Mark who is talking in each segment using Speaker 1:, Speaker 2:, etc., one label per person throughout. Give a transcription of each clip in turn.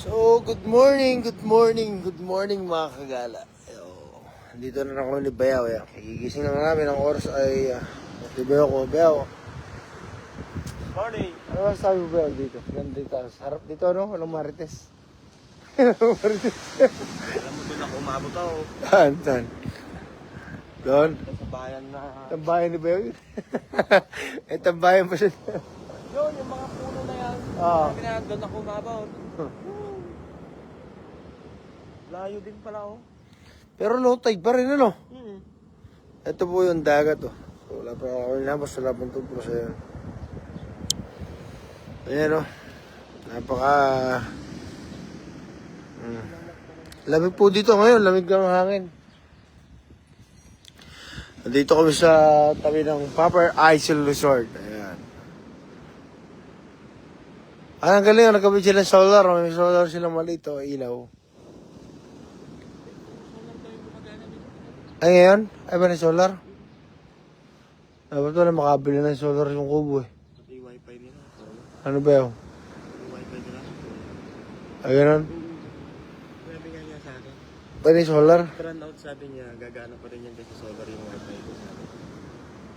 Speaker 1: So, good morning, good morning, good morning mga kagala. Yo, dito na ako ni Bayaw. Eh. Gigising na namin. Ang oras ay... Uh, si Bayaw ko. Bayaw.
Speaker 2: Morning.
Speaker 1: Ano ba sabi mo Bayaw dito? Ganda dito. Sarap dito, no? Walang marites. Walang marites.
Speaker 2: Alam mo doon ako umabot ako.
Speaker 1: Saan? Saan? Doon?
Speaker 2: Sa bayan na...
Speaker 1: Tambayan ni Bayaw yun. eh, tambayan pa siya.
Speaker 2: Yun, yung mga puno na yan.
Speaker 1: Ah.
Speaker 2: Sabi na, doon ako umabot. Layo din pala oh.
Speaker 1: Pero low tide pa rin, ano?
Speaker 2: Hmm.
Speaker 1: Ito po yung dagat, oh. So, wala pa ako nilabas, wala pang tugpo sa yan. Ayan, oh. Napaka... Mm. Lamig po dito ngayon, lamig ng hangin. Nandito kami sa tabi ng Popper Isle Resort. Ayan. Ah, ang galing, oh, nagkabit sila solar. oh. May solar silang maliit, oh, ilaw. Ay, ngayon? Ay ba na solar? Dapat wala makabili ng solar yung kubo eh.
Speaker 2: Pati wifi nila.
Speaker 1: Ano ba yun?
Speaker 2: wifi nila.
Speaker 1: Ay, ganun?
Speaker 2: Sabi nga niya sa akin.
Speaker 1: Pwede solar?
Speaker 2: Turn out sabi niya, gagana pa rin yan kasi solar yung wifi ko sa akin.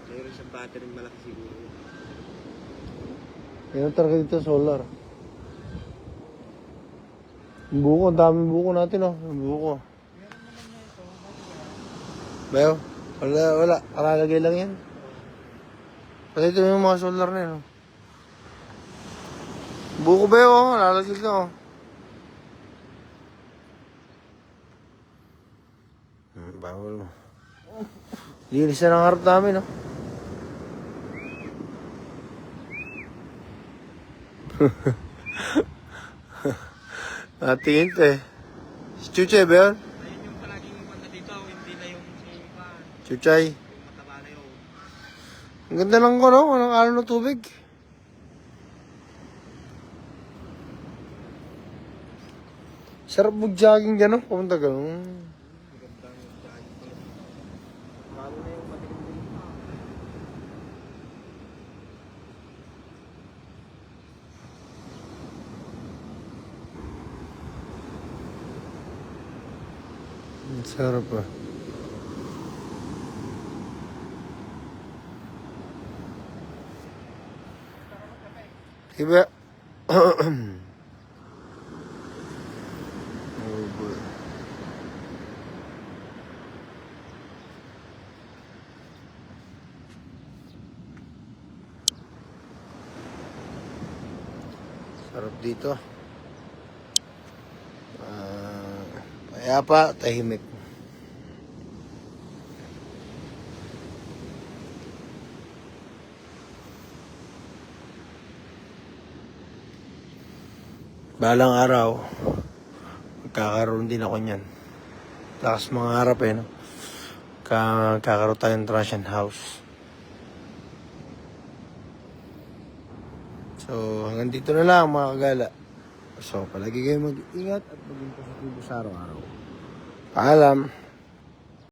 Speaker 2: Mayroon siyang battery malaki siguro.
Speaker 1: Yan ang talaga dito solar. Buko, ang daming buko natin oh. Yung buko. Bayo? Wala, wala. Kalalagay lang yan. Pati ito yung mga solar na yun. oh. Buko ba yun? Oh? Lalagay ka oh. Hmm, bawal mo. Linis na ng harap namin oh. Natingin to eh. Si Chuchay ba?
Speaker 2: Ayun yung palaging iwan dito, hindi na yung si Juan.
Speaker 1: Chuchay. Ang ganda lang ko, no? Walang alon ng tubig. Sarap mag-jogging dyan, no? Pumunta ganun.
Speaker 2: Magandang dahil pala. Lalo na yung madilim-dilim pa.
Speaker 1: Ang sarap ah. Diba? oh boy. Sarap dito. Ah, payapa, tahimik. Balang araw, magkakaroon din ako niyan. Lakas mga harap eh, no? Ka kakaroon tayo ng Russian house. So, hanggang dito na lang mga kagala. So, palagi kayo mag-ingat at maging positibo sa araw-araw. Paalam.